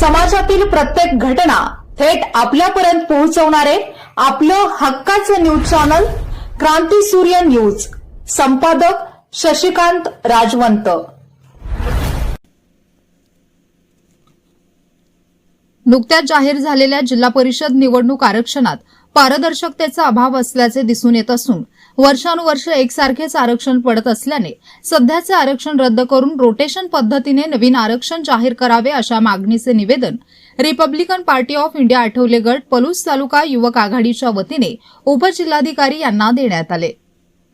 समाजातील प्रत्येक घटना थेट आपल्यापर्यंत पोहोचवणारे आपलं हक्काचं न्यूज चॅनल क्रांती सूर्य न्यूज. संपादक शशिकांत राजवंत. नुकत्याच जाहीर झालेल्या जिल्हा परिषद निवडणूक आरक्षणात पारदर्शकतेचा अभाव असल्याचे दिसून येत असून वर्षानुवर्ष एकसारखेच आरक्षण पडत असल्याने सध्याचे आरक्षण रद्द करून रोटेशन पद्धतीने नवीन आरक्षण जाहीर करावे अशा मागणीचे निवेदन Republican Party of India Athawale गट पलूस तालुका युवक आघाडीच्या वतीने उपजिल्हाधिकारी यांना देण्यात आले.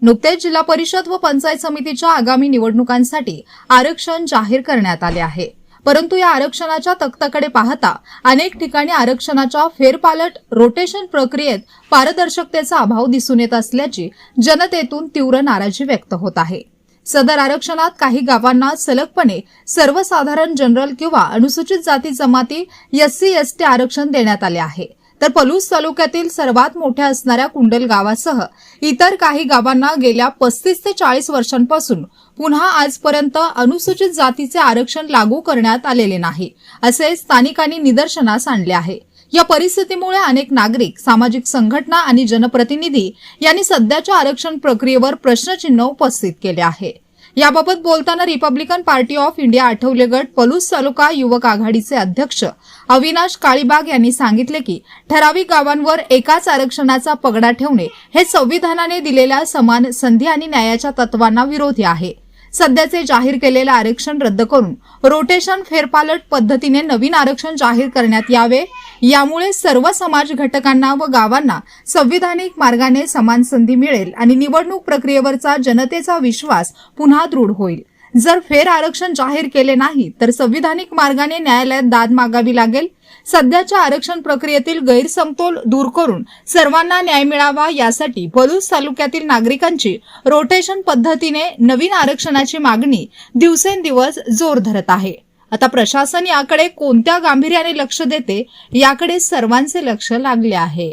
नुकतेच जिल्हा परिषद व पंचायत समितीच्या आगामी निवडणुकांसाठी आरक्षण जाहीर करण्यात आले आहे. परंतु या आरक्षणाच्या तक्त्याकडे पाहता अनेक ठिकाणी आरक्षणाच्या फेरपालट रोटेशन प्रक्रियेत पारदर्शकतेचा अभाव दिसून येत असल्याची जनतेतून तीव्र नाराजी व्यक्त होत आहे. सदर आरक्षणात काही गावांना सलगपणे सर्वसाधारण जनरल किंवा अनुसूचित जाती जमाती एससी एसटी आरक्षण देण्यात आले आहे. तर पलूस तालुक्यातील सर्वात मोठ्या असणाऱ्या कुंडल गावासह इतर काही गावांना गेल्या पस्तीस ते चाळीस वर्षांपासून पुन्हा आजपर्यंत अनुसूचित जातीचे आरक्षण लागू करण्यात आलेले नाही असे स्थानिकांनी निदर्शनास आणले आहे. या परिस्थितीमुळे अनेक नागरिक सामाजिक संघटना आणि जनप्रतिनिधी यांनी सध्याच्या आरक्षण प्रक्रियेवर प्रश्नचिन्ह उपस्थित केले आहे. याबाबत बोलताना Republican Party of India Athawale गट पलूस तालुका युवक आघाडीचे अध्यक्ष अविनाश काळीबाग यांनी सांगितले की ठराविक गावांवर एकाच आरक्षणाचा पगडा ठेवणे हे संविधानाने दिलेल्या समान संधी आणि न्यायाच्या तत्वांना विरोधी आहे. सध्याचे जाहीर केलेले आरक्षण रद्द करून रोटेशन फेरपालट पद्धतीने नवीन आरक्षण जाहीर करण्यात यावे यामुळे सर्व समाज घटकांना व गावांना संविधानिक मार्गाने समान संधी मिळेल आणि निवडणूक प्रक्रियेवरचा जनतेचा विश्वास पुन्हा दृढ होईल. जर फेर आरक्षण जाहीर केले नाही तर संविधानिक मार्गाने न्यायालयात दाद मागावी लागेल. सध्याच्या आरक्षण प्रक्रियेतील गैरसमतोल दूर करून सर्वांना न्याय मिळावा यासाठी पलूस तालुक्यातील नागरिकांची रोटेशन पद्धतीने नवीन आरक्षणाची मागणी दिवसेंदिवस जोर धरत आहे. आता प्रशासन याकडे कोणत्या गांभीर्याने लक्ष देते याकडे सर्वांचे लक्ष लागले आहे.